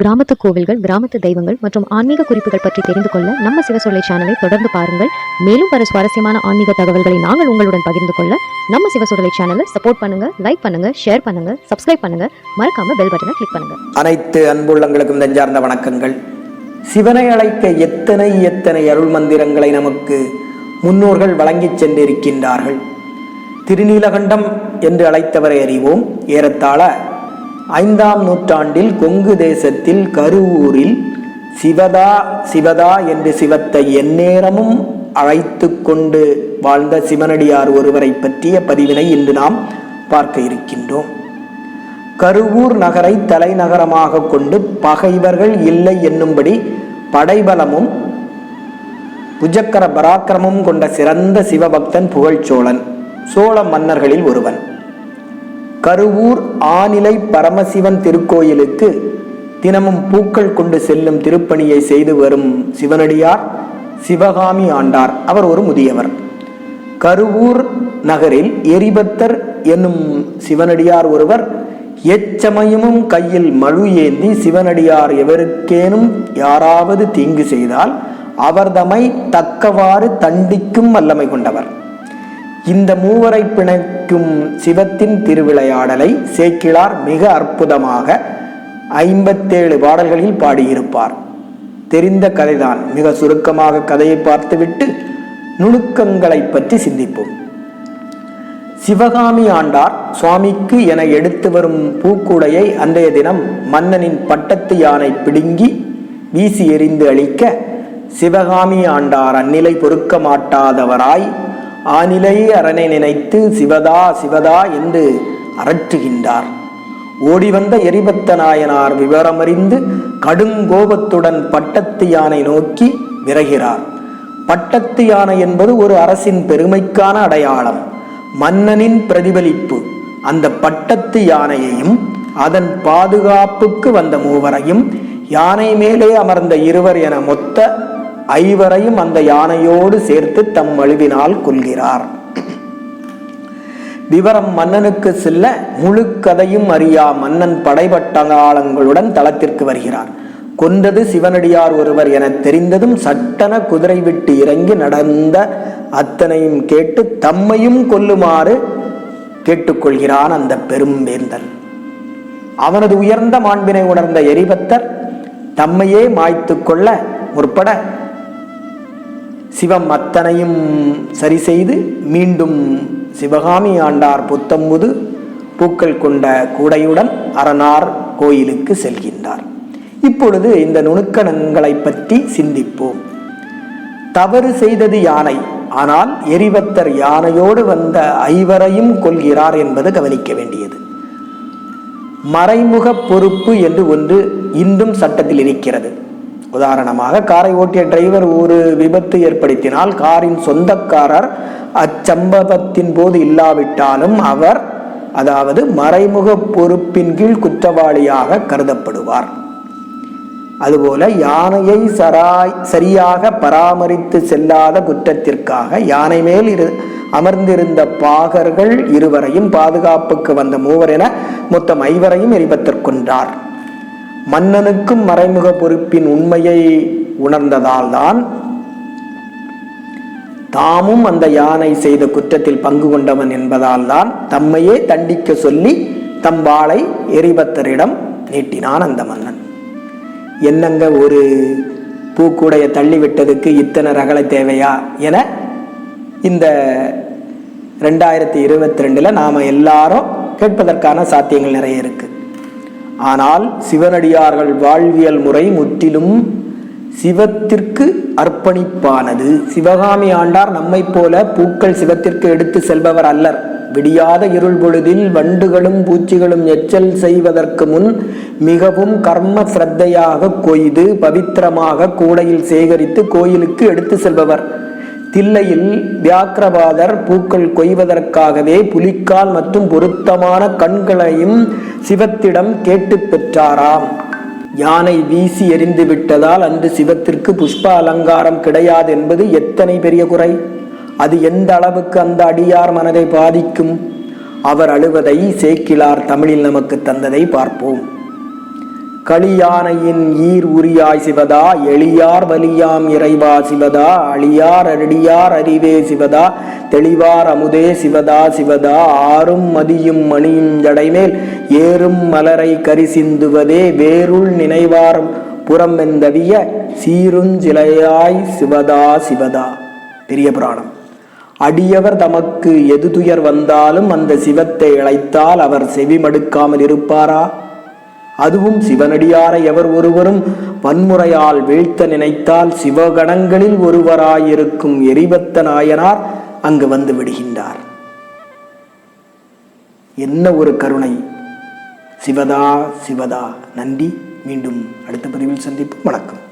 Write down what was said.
கிராமத்து கோவில்கள் கிராமத்து தெய்வங்கள் மற்றும் ஆன்மீக குறிப்புகள் பற்றி தெரிந்து கொள்ள நம்ம சிவசொல்லை சேனலை தொடர்ந்து பாருங்கள். மேலும் பல சுவாரஸ்யமான ஆன்மீக தகவல்களை நாங்கள் உங்களுடன் பகிர்ந்து கொள்ள நம்ம சிவசொல்லை சேனலை சப்போர்ட் பண்ணுங்க லைக் பண்ணுங்க ஷேர் பண்ணுங்க சப்ஸ்கிரைப் பண்ணுங்க. மறக்காம பெல் பட்டனை கிளிக் பண்ணுங்க. அனைத்து அன்புள்ளங்களுக்கும் நெஞ்சார்ந்த வணக்கங்கள். சிவனை அழைக்க எத்தனை எத்தனை அருள் மந்திரங்களை நமக்கு முன்னோர்கள் வழங்கிச் சென்றிருக்கின்றார்கள். திருநீலகண்டம் என்று அழைத்தவரை அறிவோம். ஏறத்தாழ ஐந்தாம் நூற்றாண்டில் கொங்கு தேசத்தில் கருவூரில் சிவதா சிவதா என்று சிவத்தை எந்நேரமும் அழைத்து கொண்டு வாழ்ந்த சிவனடியார் ஒருவரை பற்றிய பதிவினை இன்று நாம் பார்க்க இருக்கின்றோம். கருவூர் நகரை தலைநகரமாக கொண்டு பகைவர்கள் இல்லை என்னும்படி படைபலமும் புஜக்கர பராக்கிரமும் கொண்ட சிறந்த சிவபக்தன் புகழ்ச்சோழன் சோழ மன்னர்களில் ஒருவன். கருவூர் ஆநிலை பரமசிவன் திருக்கோயிலுக்கு தினமும் பூக்கள் கொண்டு செல்லும் திருப்பணியை செய்து வரும் சிவனடியார் சிவகாமி ஆண்டார். அவர் ஒரு முதியவர். கருவூர் நகரில் எரிபத்தர் என்னும் சிவனடியார் ஒருவர் எச்சமயமும் கையில் மழு ஏந்தி சிவனடியார் எவருக்கேனும் யாராவது தீங்கு செய்தால் அவர்தமை தக்கவாறு தண்டிக்கும் வல்லமை கொண்டவர். இந்த மூவரை பிணைக்கும் சிவத்தின் திருவிளையாடலை சேக்கிழார் மிக அற்புதமாக ஐம்பத்தேழு பாடல்களில் பாடியிருப்பார். தெரிந்த கதைதான். மிக சுருக்கமாக கதையை பார்த்துவிட்டு நுணுக்கங்களை பற்றி சிந்திப்போம். சிவகாமி ஆண்டார் சுவாமிக்கு என எடுத்து வரும் பூக்கூடையை அன்றைய தினம் மன்னனின் பட்டத்து யானை பிடுங்கி வீசி எறிந்து அழிக்க சிவகாமி ஆண்டார் அந்நிலை பொறுக்க மாட்டாதவராய் ஆநிலை அரணை நினைத்து சிவதா சிவதா என்று அரற்றுகின்றார். ஓடி வந்த எரிபத்த நாயனார் விவரமறிந்து கடுங்கோபத்துடன் பட்டத்து யானை நோக்கி விரைகிறார். பட்டத்து யானை என்பது ஒரு அரசின் பெருமைக்கான அடையாளம். மன்னனின் பிரதிபலிப்பு. அந்த பட்டத்து யானையையும் அதன் பாதுகாப்புக்கு வந்த மூவரையும் யானை மேலே அமர்ந்த இருவர் என மொத்த ஐவரையும் அந்த யானையோடு சேர்த்து தம் வலுவினால் கொள்கிறார் விவரம் மன்னனுக்கு செல்ல முழு கதையும் அறியா மன்னன் படைபட்டங்காலங்களுடன் தளத்திற்கு வருகிறார். கொன்றது சிவனடியார் ஒருவர் என தெரிந்ததும் சட்டன குதிரை விட்டு இறங்கி நடந்த அத்தனையும் கேட்டு தம்மையும் கொல்லுமாறு கேட்டுக்கொள்கிறான் அந்த பெரும்பேந்தன். அவனது உயர்ந்த மாண்பினை உணர்ந்த எரிபத்தர் தம்மையே மாய்த்து கொள்ள முற்பட சிவம் அத்தனையும் சரி செய்து மீண்டும் சிவகாமி ஆண்டார் புத்தம்புது பூக்கள் கொண்ட கூடையுடன் அரணார் கோயிலுக்கு செல்கின்றார். இப்பொழுது இந்த நுணுக்கணங்களை பற்றி சிந்திப்போம். தவறு செய்தது யானை ஆனால் எரிபத்தர் யானையோடு வந்த ஐவரையும் கொள்கிறார் என்பது கவனிக்க வேண்டியது. மறைமுக பொறுப்பு என்று ஒன்று இன்றும் சட்டத்தில் இருக்கிறது. உதாரணமாக காரை ஓட்டிய டிரைவர் ஒரு விபத்து ஏற்படுத்தினால் காரின் சொந்தக்காரர் அச்சம்பவத்தின் போது இல்லாவிட்டாலும் அவர் அதாவது மறைமுக பொறுப்பின் கீழ் குற்றவாளியாக கருதப்படுவார். அதுபோல யானையை சராய் சரியாக பராமரித்து செல்லாத குற்றத்திற்காக யானை மேல் இரு அமர்ந்திருந்த பாகர்கள் இருவரையும் பாதுகாப்புக்கு வந்த மூவர் என மொத்தம் ஐவரையும் எரிபத்திற்கொண்டார் மன்னனுக்கும் மறைமுக பொறுப்பின் உண்மையை உணர்ந்ததால் தான் தாமும் அந்த யானை செய்த குற்றத்தில் பங்கு கொண்டவன் என்பதால் தான் தம்மையே தண்டிக்க சொல்லி தம் வாளை எரிபத்தரிடம் நீட்டினான் அந்த மன்னன். என்னங்க ஒரு பூக்கூடைய தள்ளிவிட்டதுக்கு இத்தனை ரகலை தேவையா என இந்த ரெண்டாயிரத்தி இருபத்தி ரெண்டில் நாம் எல்லாரும் கேட்பதற்கான சாத்தியங்கள் நிறைய இருக்குது ஆனால் சிவனடியார்கள் வாழ்வியல் முறை முற்றிலும் சிவத்திற்கு அர்ப்பணிப்பானது. சிவகாமி ஆண்டார் நம்மை போல பூக்கள் சிவத்திற்கு எடுத்து செல்பவர் அல்லர். விடியாத இருள் பொழுதில் வண்டுகளும் பூச்சிகளும் எச்சல் செய்வதற்கு முன் மிகவும் கர்ம சிரத்தையாக கொய்து பவித்திரமாக கூடையில் சேகரித்து கோயிலுக்கு எடுத்து செல்பவர். தில்லையில் வியாக்கிரவாதர் பூக்கள் கொய்வதற்காகவே புலிக்கால் மற்றும் பொருத்தமான கண்களையும் சிவத்திடம் கேட்டு பெற்றாராம். யானை வீசி எறிந்து விட்டதால் அன்று சிவத்திற்கு புஷ்ப அலங்காரம் கிடையாது என்பது எத்தனை பெரிய குறை? அது எந்த அளவுக்கு அந்த அடியார் மனதை பாதிக்கும்? அவர் அழுவதை சேக்கிலார் தமிழில் நமக்கு தந்ததை பார்ப்போம். களியானையின் ஈர் உரியாய் சிவதா எளியார் வலியாம் இறைவா சிவதா அழியார் அடியார் அறிவே சிவதா தெளிவார் அமுதே சிவதா சிவதா ஆறும் மதியும் மணியும் ஜடைமேல் ஏறும் மலரை கரிசிந்துவதே வேருள் நினைவார் புறம் எந்தவிய சீருஞ்சிலையாய் சிவதா சிவதா. பெரிய புராணம். அடியவர் தமக்கு எது துயர் வந்தாலும் அந்த சிவத்தை இழைத்தால் அவர் செவிமடுக்காமல் இருப்பாரா? அதுவும் சிவனடியாரை எவர் ஒருவரும் வன்முறையால் வீழ்த்த நினைத்தால் சிவகணங்களில் ஒருவராயிருக்கும் எரிபத்த நாயனார் அங்கு வந்து விடுகின்றார். என்ன ஒரு கருணை. சிவதா சிவதா. நன்றி. மீண்டும் அடுத்த பதிவில் சந்திப்போம். வணக்கம்.